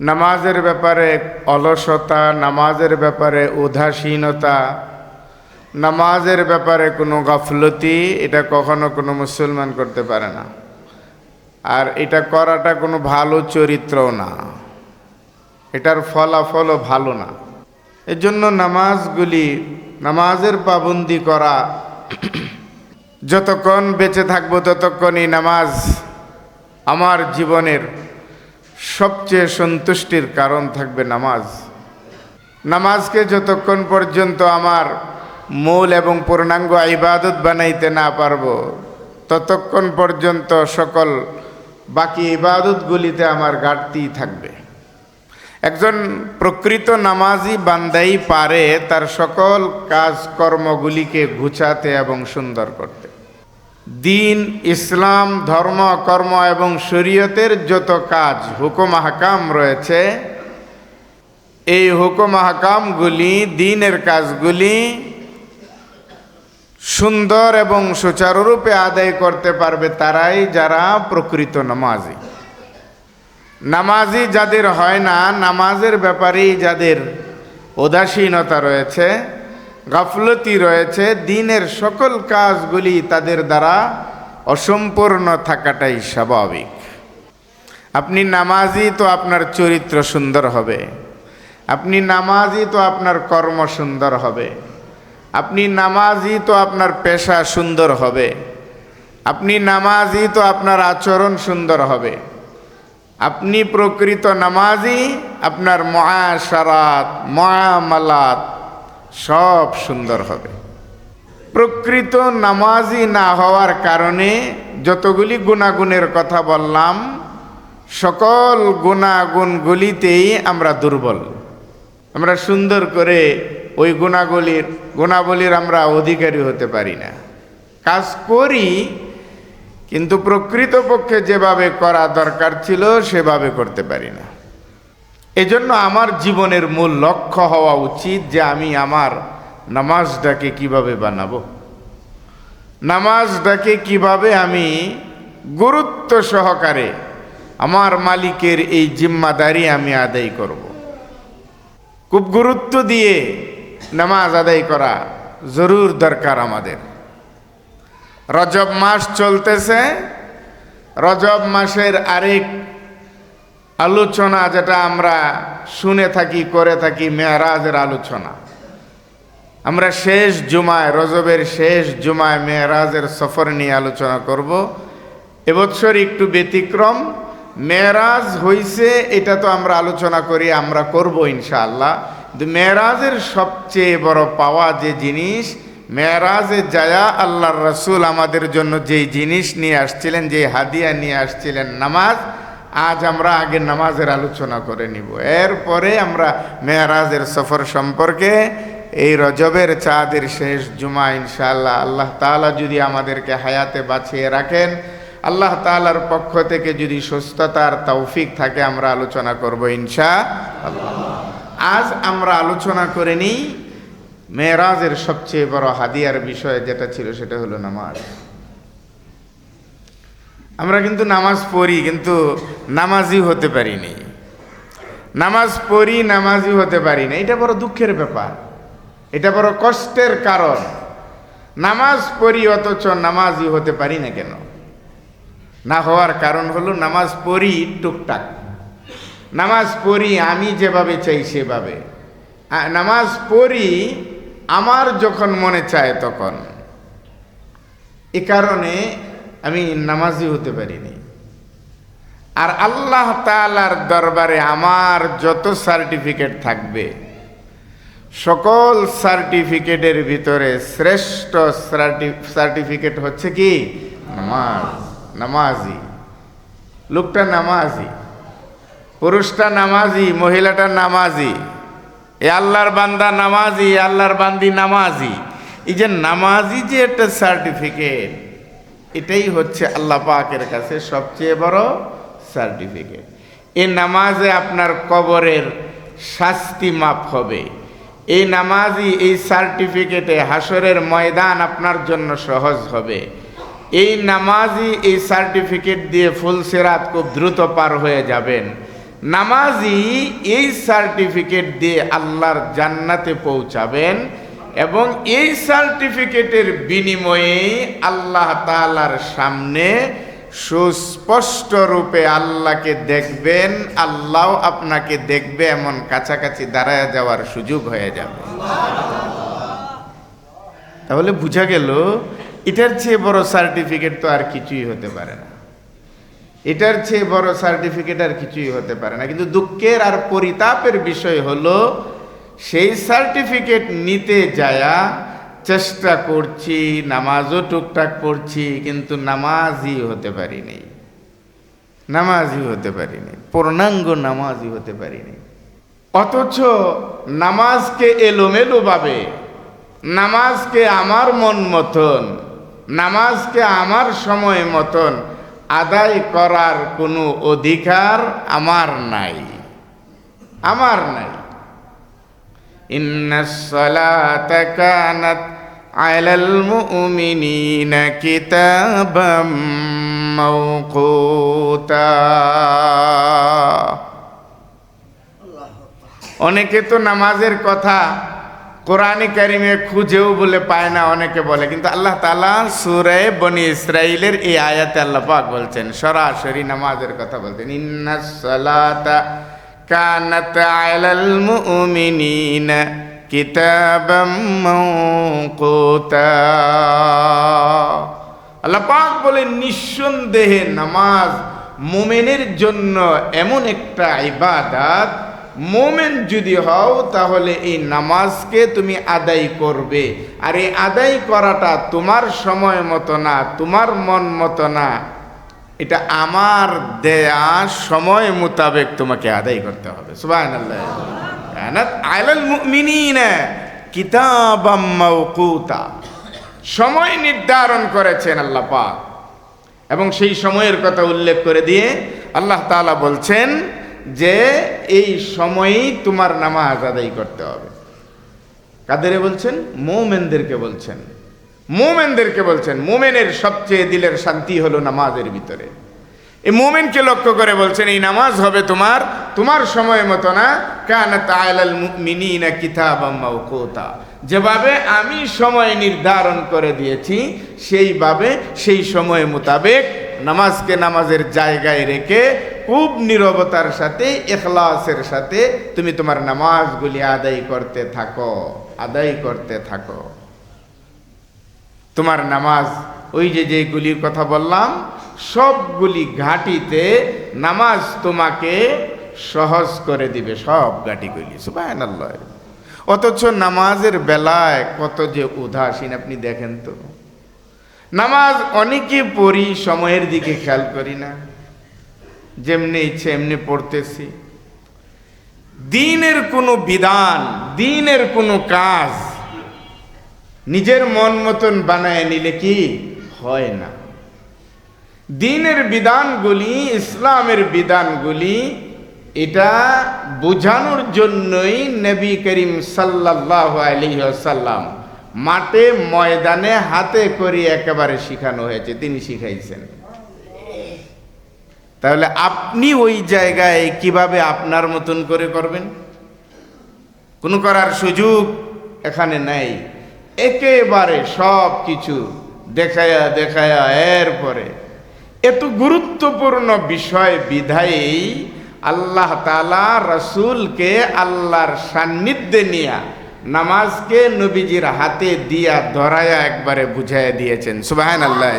নামাজের ব্যাপারে অলসতা, নামাজের ব্যাপারে উদাসীনতা, নামাজের ব্যাপারে কোনো গাফলতি, এটা কখনো কোনো মুসলমান করতে পারে না। আর এটা করাটা কোনো ভালো চরিত্রও না। এটার ফলাফলও ভালো না। এর জন্য নামাজগুলি, নামাজের পাবন্দি করা, যতক্ষণ বেঁচে থাকব ততক্ষণই নামাজ আমার জীবনের সবচেয়ে সন্তুষ্টির কারণ থাকবে নামাজ। নামাজকে যতক্ষণ পর্যন্ত আমার মূল এবং পূর্ণাঙ্গ ইবাদত বানাইতে না পারব, ততক্ষণ পর্যন্ত সকল বাকি ইবাদতগুলিতে আমার ঘাটতি থাকবে। একজন প্রকৃত নামাজি বান্দাই পারে তার সকল কাজকর্মগুলিকে গুছাতে এবং সুন্দর করতে। দিন, ইসলাম, ধর্ম, কর্ম এবং শরীয়তের যত কাজ, হুকুম হাকাম রয়েছে, এই হুকুম হাকামগুলি দিনের কাজগুলি সুন্দর এবং সুচারুরূপে আদায় করতে পারবে তারাই যারা প্রকৃত নামাজি। নামাজি যাদের হয় না, নামাজের ব্যাপারেই যাদের উদাসীনতা রয়েছে গাফলতি রয়েছে, দিনের সকল কাজগুলি তাদের দ্বারা অসম্পূর্ণ থাকাটাই স্বাভাবিক। আপনি নামাজি তো আপনার চরিত্র সুন্দর হবে। আপনি নামাজি তো আপনার কর্ম সুন্দর হবে। আপনি নামাজি তো আপনার পেশা সুন্দর হবে। আপনি নামাজি তো আপনার আচরণ সুন্দর হবে। আপনি প্রকৃত নামাজি আপনার মহাসারাত মহামালাত সব সুন্দর হবে। প্রকৃত নামাজি না হওয়ার কারণে যতগুলি গুণাগুণের কথা বললাম, সকল গুণাগুণগুলিতেই আমরা দুর্বল। আমরা সুন্দর করে ওই গুণাগুলির, গুণাবলীর আমরা অধিকারী হতে পারি না। কাজ করি, কিন্তু প্রকৃতপক্ষে যেভাবে করা দরকার ছিল, সেভাবে করতে পারি না। এজন্য আমার জীবনের মূল লক্ষ্য হওয়া উচিত যে আমি আমার নামাজটাকে কীভাবে বানাবো নামাজটাকে কীভাবে আমি গুরুত্ব সহকারে আমার মালিকের এই জিম্মাদারি আমি আদায় করব। খুব গুরুত্ব দিয়ে নামাজ আদায় করা জরুর দরকার আমাদের রজব মাস চলতেছে, রজব মাসের আরেক আলোচনা যেটা আমরা শুনে থাকি, করে থাকি, মেয়ারাজের আলোচনা। আমরা শেষ জুমায়, রজবের শেষ জুমায় মেয়ারাজের সফর নিয়ে আলোচনা করব। এবছর একটু ব্যতিক্রম, মেয়ারাজ হইছে, এটা তো আমরা আলোচনা করি, আমরা করব ইনশাআল্লাহ। মেয়ারাজের সবচেয়ে বড় পাওয়া যে জিনিস, মেয়ারাজে যায়া আল্লাহর রসুল আমাদের জন্য যেই জিনিস নিয়ে আসছিলেন যে হাদিয়া নিয়ে আসছিলেন, নামাজ আজ আমরা আগে নামাজের আলোচনা করে নিব। এরপরে আমরা মেয়ারাজের সফর সম্পর্কে, এই রজবের চাঁদের শেষ জুমা ইনশাআল্লাহ, আল্লাহ তাআলা যদি আমাদেরকে হায়াতে বাঁচিয়ে রাখেন, আল্লাহ তাআলার পক্ষ থেকে যদি সুস্থতার তৌফিক থাকে, আমরা আলোচনা করব ইনশা আজ আমরা আলোচনা করে নিই মেয়েরাজের সবচেয়ে বড় হাদিয়ার বিষয় যেটা ছিল, সেটা হলো নামাজ। আমরা কিন্তু নামাজ পড়ি, কিন্তু নামাজি হতে পারিনি নামাজ পড়ি নামাজি হতে পারি না এটা বড় দুঃখের ব্যাপার। এটা বড় কষ্টের কারণ। নামাজ পড়ি অথচ নামাজি হতে পারি না কেন? না হওয়ার কারণ হলো নামাজ পড়ি টুকটাক। নামাজ পড়ি আমি যেভাবে চাই সেভাবে। নামাজ পড়ি আমার যখন মনে চায় তখন। এ কারণে আমি নামাজি হতে পারিনি। আর আল্লাহ তালার দরবারে আমার যত সার্টিফিকেট থাকবে, সকল সার্টিফিকেটের ভিতরে শ্রেষ্ঠ সার্টিফিকেট হচ্ছে কি? নামাজ, নামাজি। লোকটা নামাজি, পুরুষটা নামাজি, মহিলাটা নামাজি। এ আল্লাহর বান্দা নামাজি আল্লাহর বান্দি নামাজি। এই যে নামাজি যে একটা সার্টিফিকেট এটাই হচ্ছে আল্লাহ পাকের কাছে সবচেয়ে বড় সার্টিফিকেট এই নামাজে আপনার কবরের শাস্তি মাপ হবে। এই নামাজই এই সার্টিফিকেটে হাসরের ময়দান আপনার জন্য সহজ হবে। এই নামাজই এই সার্টিফিকেট দিয়ে ফুলসেরাত খুব দ্রুত পার হয়ে যাবেন। নামাজই এই সার্টিফিকেট দিয়ে আল্লাহর জান্নাতে পৌঁছাবেন। এবং এই সার্টিফিকেটের বিনিময়ে আল্লাহ তালার সামনে সুস্পষ্ট রূপে আল্লাহকে দেখবেন, আল্লাহ আপনাকে দেখবে, এমন কাছাকাছি দাঁড়ায় যাওয়ার সুযোগ হয়ে যাবে। তাহলে বুঝা গেল, এটার চেয়ে বড় সার্টিফিকেট তো আর কিছুই হতে পারে না। এটার চেয়ে বড় সার্টিফিকেট আর কিছুই হতে পারে না। কিন্তু দুঃখের আর পরিতাপের বিষয় হলো সেই সার্টিফিকেট নিতে যায়া চেষ্টা করছি, নামাজও টুকটাক পড়ছি, কিন্তু নামাজই হতে পারিনি। নামাজই হতে পারিনি, পূর্ণাঙ্গ নামাজই হতে পারিনি। অথচ নামাজকে এলোমেলোভাবে, নামাজকে আমার মন মতন, নামাজকে আমার সময় মতন আদায় করার কোনো অধিকার আমার নাই। আমার নাই। ইন্নাসসালাতা কানাত আলাল মুমিনিনা কিতাবাম মাওকুতা অনেকে তো নামাজের কথা কোরআনে কারিমে খুঁজেও বলে পায় না, অনেকে বলে। কিন্তু আল্লাহ তালা সুরে বনি ইসরাইলের এই আয়াতে আল্লাহ পাক বলছেন, সরাসরি নামাজের কথা বলছেন ইন্না সালাতা কানাত আলাল মুমিনিনা কিতাবাম মাওকুতা আল্লাহ পাক বলে, নিঃসন্দেহে নামাজ মোমেনের জন্য এমন একটা ইবাদাত, মোমেন যদি হও তাহলে এই নামাজকে তুমি আদায় করবে। আর এই আদায় করাটা তোমার সময় মতো না, তোমার মন মতো না। এটা আমার দেয়া সময় মোতাবেক তোমাকে আদায় করতে হবে। মাওকুতা। সময় নির্ধারণ করেছেন আল্লাহ পাক। এবং সেই সময়ের কথা উল্লেখ করে দিয়ে আল্লাহ তাআলা বলছেন যে এই সময়ই তোমার নামাজ আদায় করতে হবে। কাদেরে বলছেন? মোমেনদেরকে বলছেন। মোমেনদেরকে বলছেন, মোমেনের সবচেয়ে দিলের শান্তি হলো নামাজের ভিতরে। এই মোমেনকে লক্ষ্য করে বলছেন, এই নামাজ হবে তোমার তোমার সময় মতো না। কানাত আলাল মুমিনিনা কিতাবাম মাওকুতা। যেভাবে আমি সময় নির্ধারণ করে দিয়েছি, সেইভাবে সেই সময় মোতাবেক নামাজকে নামাজের জায়গায় রেখে খুব নীরবতার সাথে, এখলাসের সাথে তুমি তোমার নামাজগুলি আদায় করতে থাকো, আদায় করতে থাকো। তোমার নামাজ, ওই যে যেগুলির কথা বললাম সবগুলি ঘাটিতে নামাজ তোমাকে সহজ করে দিবে, সব ঘাটিগুলি। সুবাহ অথচ নামাজের বেলায় কত যে উদাসীন, আপনি দেখেন তো। নামাজ অনেকে পড়ি, সময়ের দিকে খেয়াল করি না। যেমনি ইচ্ছে, এমনি পড়তেছি। দিনের কোনো বিধান, দিনের কোনো কাজ নিজের মন মতন বানায় নিলে কি হয় না? দিনের বিধানগুলি, ইসলামের বিধানগুলি, এটা বোঝানোর জন্যই নবী করিম সাল্লাহ আলিহাসাল্লাম মাঠে, ময়দানে হাতে করে একেবারে শিখানো হয়েছে। তিনি শিখাইছেন। তাহলে আপনি ওই জায়গায় কীভাবে আপনার মতন করে করবেন? কোনো করার সুযোগ এখানে নাই। একেবারে সব কিছু দেখায়া দেখায়া এরপরে এত গুরুত্বপূর্ণ বিষয় বিধায়ী আল্লাহ তালা রসুলকে আল্লাহর সান্নিধ্যে নিয়া নামাজকে নবীজির হাতে দিয়া ধরায়া একবারে বুঝাইয়া দিয়েছেন। সুবাহ আল্লাহ